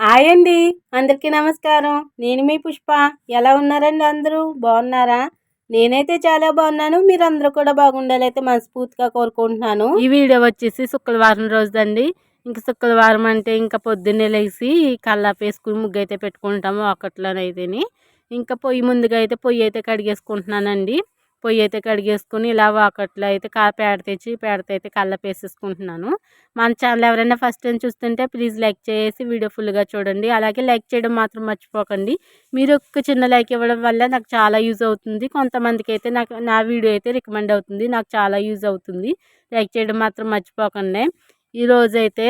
Hi అండి. అందరికీ నమస్కారం. నేను మీ పుష్ప. ఎలా ఉన్నారండి అందరూ? బాగున్నారా? నేనైతే చాలా బాగున్నాను. మీరు అందరూ కూడా బాగుండాలి అయితే మనస్ఫూర్తిగా కోరుకుంటున్నాను. ఈ వీడియో వచ్చేసి శుక్రవారం రోజుదండి. ఇంకా శుక్రవారం అంటే ఇంకా పొద్దున్నే లేచి కల్లాపు వేసుకుని ముగ్గు అయితే పెట్టుకుంటాము ఒకట్లోనైతేని ఇంకా పొయ్యి ముందుగా అయితే పొయ్యి అయితే కడిగేసుకుంటున్నానండి. పొయ్యి అయితే కడిగేసుకుని ఇలా వాకట్లో అయితే కా పేడ తెచ్చి పేడతో అయితే కళ్ళ వేసేసుకుంటున్నాను మన ఛానల్ ఎవరైనా ఫస్ట్ టైం చూస్తుంటే ప్లీజ్ లైక్ చేసి వీడియో ఫుల్గా చూడండి. అలాగే లైక్ చేయడం మాత్రం మర్చిపోకండి. మీరు ఒక చిన్న లైక్ ఇవ్వడం వల్ల నాకు చాలా యూజ్ అవుతుంది. కొంతమందికి అయితే నాకు నా వీడియో అయితే రికమెండ్ అవుతుంది. నాకు చాలా యూజ్ అవుతుంది. లైక్ చేయడం మాత్రం మర్చిపోకండి. ఈరోజైతే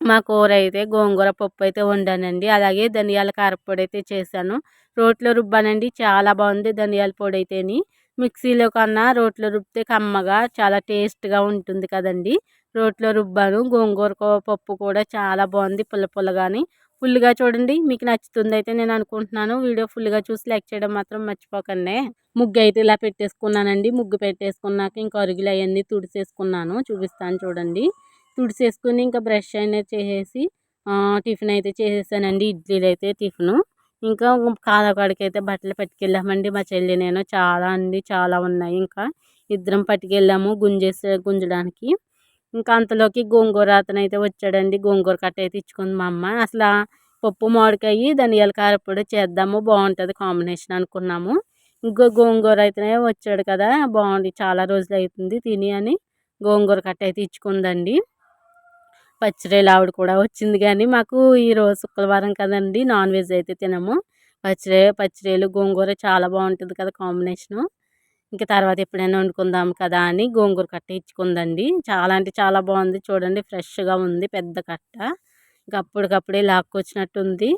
మా కూర అయితే గోంగూర పప్పు అయితే వండానండి. అలాగే ధనియాల కారపొడి అయితే చేశాను. రోట్లో రుబ్బానండి. చాలా బాగుంది ధనియాల పొడి అయితేని మిక్సీలో కన్నా రోట్లో రుబ్బితే కమ్మగా చాలా టేస్ట్గా ఉంటుంది కదండి. రోట్లో రుబ్బాను. గోంగూర పప్పు కూడా చాలా బాగుంది పుల్ల పుల్లగాని. ఫుల్గా చూడండి. మీకు నచ్చుతుంది అయితే నేను అనుకుంటున్నాను. వీడియో ఫుల్గా చూసి లైక్ చేయడం మాత్రం మర్చిపోకండి. ముగ్గు అయితే ఇలా పెట్టేసుకున్నానండి. ముగ్గు పెట్టేసుకున్నాక ఇంకా అరుగులు అవన్నీ తుడిసేసుకున్నాను. చూపిస్తాను చూడండి. తుడిసేసుకుని ఇంకా బ్రష్ అయినా చేసేసి టిఫిన్ అయితే చేసేసానండి. ఇడ్లీలు అయితే టిఫిన్. ఇంకా కాదకాడికి అయితే బట్టలు పట్టుకెళ్ళామండి. మా చెల్లి నేను చాలా అండి చాలా ఉన్నాయి. ఇంకా ఇద్దరం పట్టుకెళ్ళాము గుంజేసే గుంజడానికి. ఇంకా అంతలోకి గోంగూర అతను అయితే వచ్చాడండి. గోంగూర కట్ట అయితే ఇచ్చుకుంది మా అమ్మ. అసలు పప్పు మామిడికాయ ధనియాల కారపొడి చేద్దాము బాగుంటుంది కాంబినేషన్ అనుకున్నాము. ఇంకో గోంగూర అయితేనే వచ్చాడు కదా బాగుంది చాలా రోజులు అవుతుంది తిని అని గోంగూర కట్ట అయితే ఇచ్చుకుందండి. పచ్చిరేలు ఆవిడ కూడా వచ్చింది కానీ మాకు ఈరోజు శుక్రవారం కదండి నాన్ వెజ్ అయితే తినము. పచ్చిరే పచ్చిరేలు గోంగూర చాలా బాగుంటుంది కదా కాంబినేషను. ఇంకా తర్వాత ఎప్పుడైనా వండుకుందాం కదా అని గోంగూర కట్ట ఇచ్చుకుందండి. చాలా అంటే చాలా బాగుంది. చూడండి ఫ్రెష్గా ఉంది పెద్ద కట్ట. ఇంకా అప్పటికప్పుడే లాక్కొచ్చినట్టుంది.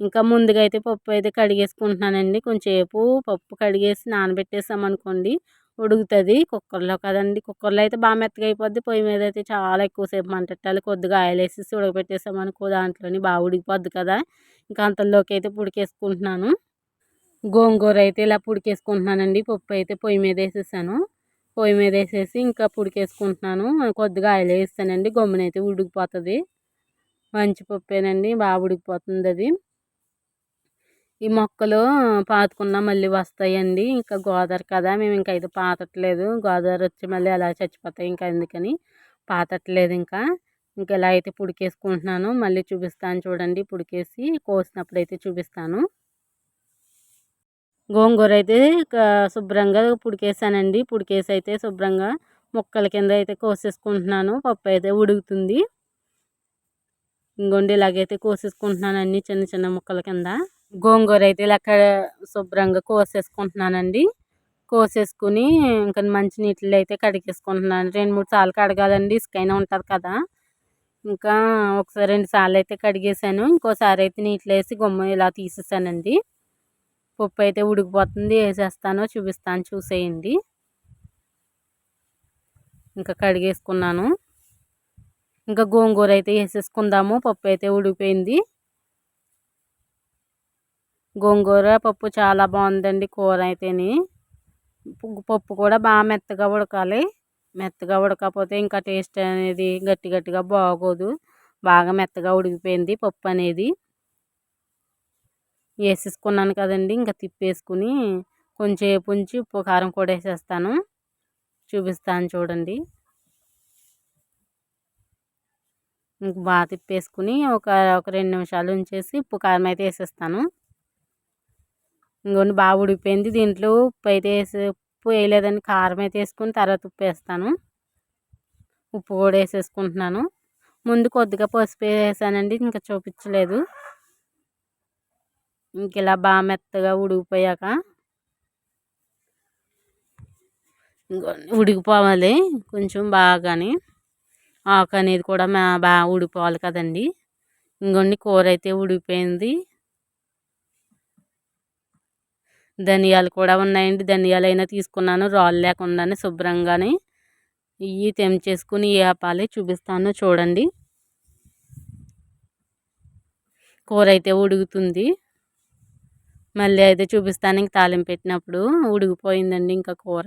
ఇంకా ముందుగా అయితే పప్పు అయితే కడిగేసుకుంటున్నానండి. కొంచెంసేపు పప్పు కడిగేసి నానబెట్టేసామనుకోండి ఉడుకుతుంది కుక్కర్లో కదండి. కుక్కర్లో అయితే బాగా మెత్తగా అయిపోద్ది పొయ్యి మీద అయితే చాలా ఎక్కువసేపు మంటెట్టాలి. కొద్దిగా ఆయిల్ వేసేసి ఉడకబెట్టేసామనుకో దాంట్లోని బాగా ఉడికిపోద్ది కదా. ఇంకా అంతలోకి అయితే పుడికేసుకుంటున్నాను. గోంగూర అయితే ఇలా పుడికేసుకుంటున్నానండి. పప్పు అయితే పొయ్యి మీద వేసేసాను పొయ్యి మీద వేసేసి ఇంకా పుడికేసుకుంటున్నాను. కొద్దిగా ఆయిల్ వేస్తానండి గమ్మునైతే ఉడికిపోతుంది. మంచి పప్పేనండి బాగా ఉడికిపోతుంది అది ఈ మొక్కలు పాతుకున్నా మళ్ళీ వస్తాయండి. ఇంకా గోదావరి కదా మేము ఇంకా అయితే పాతట్లేదు. గోదావరి వచ్చి మళ్ళీ అలా చచ్చిపోతాయి ఇంకా ఎందుకని పాతట్లేదు ఇంకా. ఇంకా ఇలా అయితే పుడికేసుకుంటున్నాను. మళ్ళీ చూపిస్తాను చూడండి. పుడికేసి కోసినప్పుడు అయితే చూపిస్తాను. గోంగూర అయితే శుభ్రంగా పుడికేసానండి. పుడికేసి అయితే శుభ్రంగా ముక్కల కింద అయితే కోసేసుకుంటున్నాను. పప్పు అయితే ఉడుకుతుంది. ఇంకొండి ఇలాగైతే కోసేసుకుంటున్నాను అన్ని చిన్న చిన్న ముక్కల కింద. గోంగూర అయితే ఇలా శుభ్రంగా కోసేసుకుంటున్నానండి. కోసేసుకుని ఇంకా మంచి నీటిలో అయితే కడిగేసుకుంటున్నాను. రెండు మూడు సార్లు కడగాలండి ఇసుకైనా ఉంటుంది కదా. ఇంకా ఒకసారి రెండు సార్లు అయితే కడిగేసాను ఇంకోసారి అయితే నీటిలో వేసి గుమ్మ ఇలా తీసేసానండి. పప్పు అయితే ఉడికిపోతుంది. వేసేస్తానో చూపిస్తాను చూసేయండి. ఇంకా కడిగేసుకున్నాను. ఇంకా గోంగూర అయితే వేసేసుకుందాము. పప్పు అయితే ఉడికిపోయింది. గోంగూర పప్పు చాలా బాగుందండి కూర అయితేని పప్పు కూడా బాగా మెత్తగా ఉడకాలి. మెత్తగా ఉడకపోతే ఇంకా టేస్ట్ అనేది గట్టి గట్టిగా బాగోదు. బాగా మెత్తగా ఉడికిపోయింది పప్పు అనేది. వేసేసుకున్నాను కదండి ఇంకా తిప్పేసుకుని కొంచెంసేపు ఉంచి ఉప్పు కారం కూడా వేసేస్తాను. చూపిస్తాను చూడండి. ఇంక బాగా తిప్పేసుకుని ఒక ఒక రెండు నిమిషాలు ఉంచేసి ఉప్పు కారం అయితే వేసేస్తాను. ఇంకొన్ని బాగా ఉడికిపోయింది. దీంట్లో ఉప్పు అయితే వేసి ఉప్పు వేయలేదని కారం అయితే వేసుకుని తర్వాత ఉప్పు వేస్తాను ఉప్పు కూడా వేసేసుకుంటున్నాను. ముందు కొద్దిగా పసుపు వేసానండి ఇంకా చూపించలేదు. ఇంక ఇలా బాగా మెత్తగా ఉడికిపోయాక ఉడికిపోవాలి కొంచెం బాగానే. ఆకు అనేది కూడా బాగా ఉడిపోవాలి కదండి. ఇంకొన్ని కూర అయితే ఉడికిపోయింది. ధనియాలు కూడా ఉన్నాయండి. ధనియాలు అయినా తీసుకున్నాను. రాళ్ళు లేకుండానే శుభ్రంగానే ఇవి తెంచేసుకుని వేపాలి చూపిస్తాను చూడండి. కూర అయితే ఉడుకుతుంది. మళ్ళీ అయితే చూపిస్తాను. ఇంక తాలింపు పెట్టినప్పుడు ఉడికిపోయిందండి ఇంకా కూర.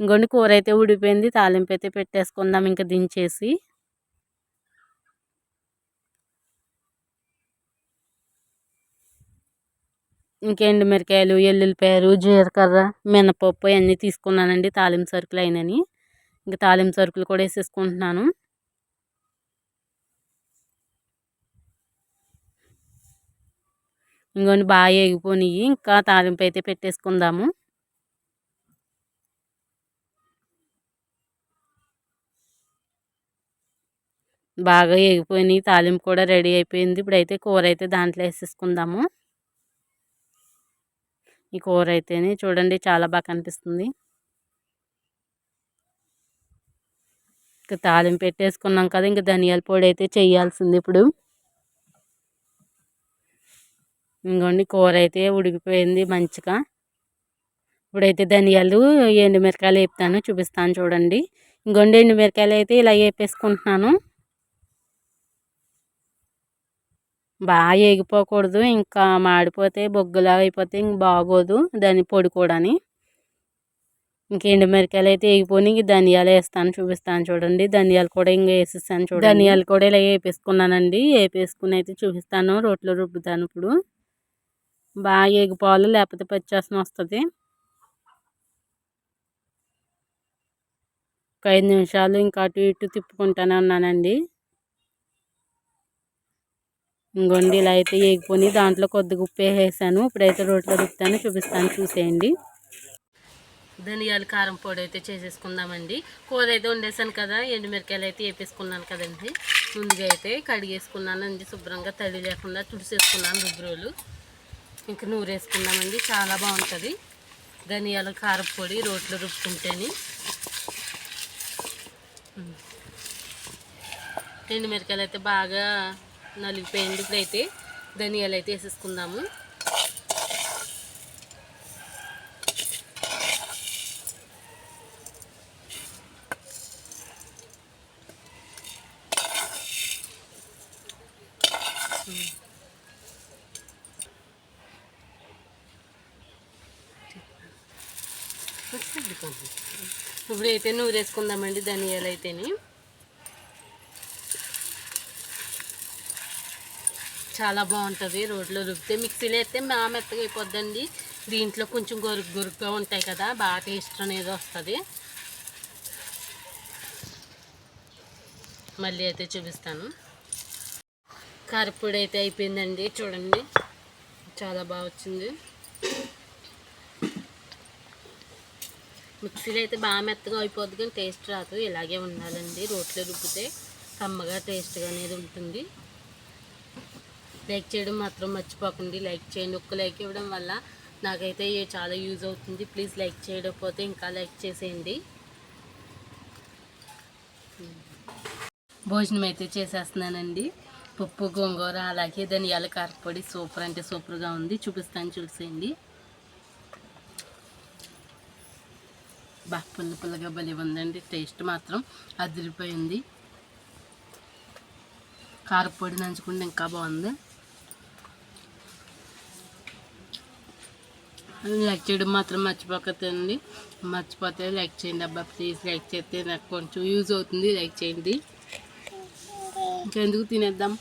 ఇంకోండి కూర అయితే ఉడిపోయింది తాలింపు అయితే పెట్టేసుకుందాం. ఇంకా దించేసి ఇంకా ఎండుమిరకాయలు ఎల్లుల్లిపాయలు జీలకర్ర మినపప్పు ఇవన్నీ తీసుకున్నానండి తాలింపు సరుకులు అయినని. ఇంకా తాలింపు సరుకులు కూడా వేసేసుకుంటున్నాను. ఇంకోండి బాగా ఎగిపోయినాయి ఇంకా తాలింపు అయితే పెట్టేసుకుందాము. బాగా ఎగిపోయినాయి తాలింపు కూడా రెడీ అయిపోయింది. ఇప్పుడైతే కూర అయితే దాంట్లో వేసేసుకుందాము. ఈ కూర అయితేనే చూడండి చాలా బాగా కనిపిస్తుంది. ఇంకా తాలింపు పెట్టేసుకున్నాం కదా ఇంక ధనియాల పొడి అయితే చేయాల్సింది ఇప్పుడు. ఇంకోండి కూర అయితే ఉడికిపోయింది మంచిగా. ఇప్పుడైతే ధనియాలు ఎండుమిరకాయలు వేపుతాను చూపిస్తాను చూడండి. ఇంకోండి ఎండుమిరకాయలు అయితే ఇలా వేపేసుకుంటున్నాను. బాగా ఏగిపోకూడదు. ఇంకా మాడిపోతే బొగ్గులా అయిపోతే ఇంక బాగోదు దాని పొడి కూడాని ఇంక ఎండుమిరకాయలు అయితే వేగిపోయి ఇంక ధనియాలు వేస్తాను చూపిస్తాను చూడండి. ధనియాలు కూడా ఇంకా వేసేస్తాను చూడండి. ధనియాలు కూడా ఇలా వేపేసుకున్నానండి వేపేసుకుని అయితే చూపిస్తాను. రోట్లో రుబ్బుతాను ఇప్పుడు. బాగా ఎగిపోవాలి లేకపోతే పచ్చేసిన వస్తుంది. ఒక ఐదు నిమిషాలు ఇంకా అటు ఇటు తిప్పుకుంటానే ఉన్నానండి. ఇంకొండి ఇలా అయితే వేగిపోయి దాంట్లో కొద్దిగా ఉప్పు వేసేసాను ఇప్పుడైతే రోట్లో రుపుతాను చూపిస్తాను చూసేయండి. ధనియాల కారం పొడి అయితే చేసేసుకుందామండి. కూర అయితే వండేసాను కదా ఎండుమిరకాయలు అయితే వేపేసుకున్నాను కదండి. ముందుగా అయితే కడిగేసుకున్నానండి శుభ్రంగా తడి లేకుండా తుడిసేసుకున్నాను రుబ్బురోలు. ఇంక నూరేసుకున్నామండి చాలా బాగుంటుంది. ధనియాల కారం పొడి రోట్లో రుబ్బుకుంటేని. ఎండుమిరకాయలు అయితే బాగా నలిగిపోయింది ఇప్పుడైతే ధనియాలు అయితే వేసేసుకుందాము ఇప్పుడైతే నూరేసుకుందామండి ధనియాలు అయితేని చాలా బాగుంటుంది. రోడ్లో రుబ్బితే మిక్సీలో అయితే మా మెత్తగా అయిపోద్దండి. దీంట్లో కొంచెం గొరుగు గొరుగ్గా ఉంటాయి కదా బాగా టేస్ట్ అనేది వస్తుంది. మళ్ళీ అయితే చూపిస్తాను. కారపొడి అయితే అయిపోయిందండి చూడండి. చాలా బాగా వచ్చింది. మిక్సీలో అయితే బాగా మెత్తగా అయిపోద్ది కానీ టేస్ట్ రాదు ఇలాగే ఉండాలండి. రోట్లో రుబ్బితే కమ్మగా టేస్ట్గా అనేది ఉంటుంది. లైక్ చేయడం మాత్రం మర్చిపోకండి. లైక్ చేయండి. ఒక్క లైక్ ఇవ్వడం వల్ల నాకైతే చాలా యూజ్ అవుతుంది. ప్లీజ్ లైక్ చేయకపోతే ఇంకా లైక్ చేసేయండి. భోజనం అయితే చేసేస్తున్నానండి. పప్పు గోంగూర అలాగే ధనియాల కారపొడి సూపర్ అంటే సూపర్గా ఉంది. చూపిస్తాను చూసేయండి. బా పుల్ల పుల్లగా భలే ఉందండి. టేస్ట్ మాత్రం అదిరిపోయింది. కారపొడి నంచుకుంటే ఇంకా బాగుంది. లైక్ చేయడం మాత్రం మర్చిపోకండి. మర్చిపోతే లైక్ చేయండి అబ్బా ప్లీజ్ లైక్ చేస్తే నాకు కొంచెం యూజ్ అవుతుంది. లైక్ చేయండి. ఇంకెందుకు తినేద్దాం?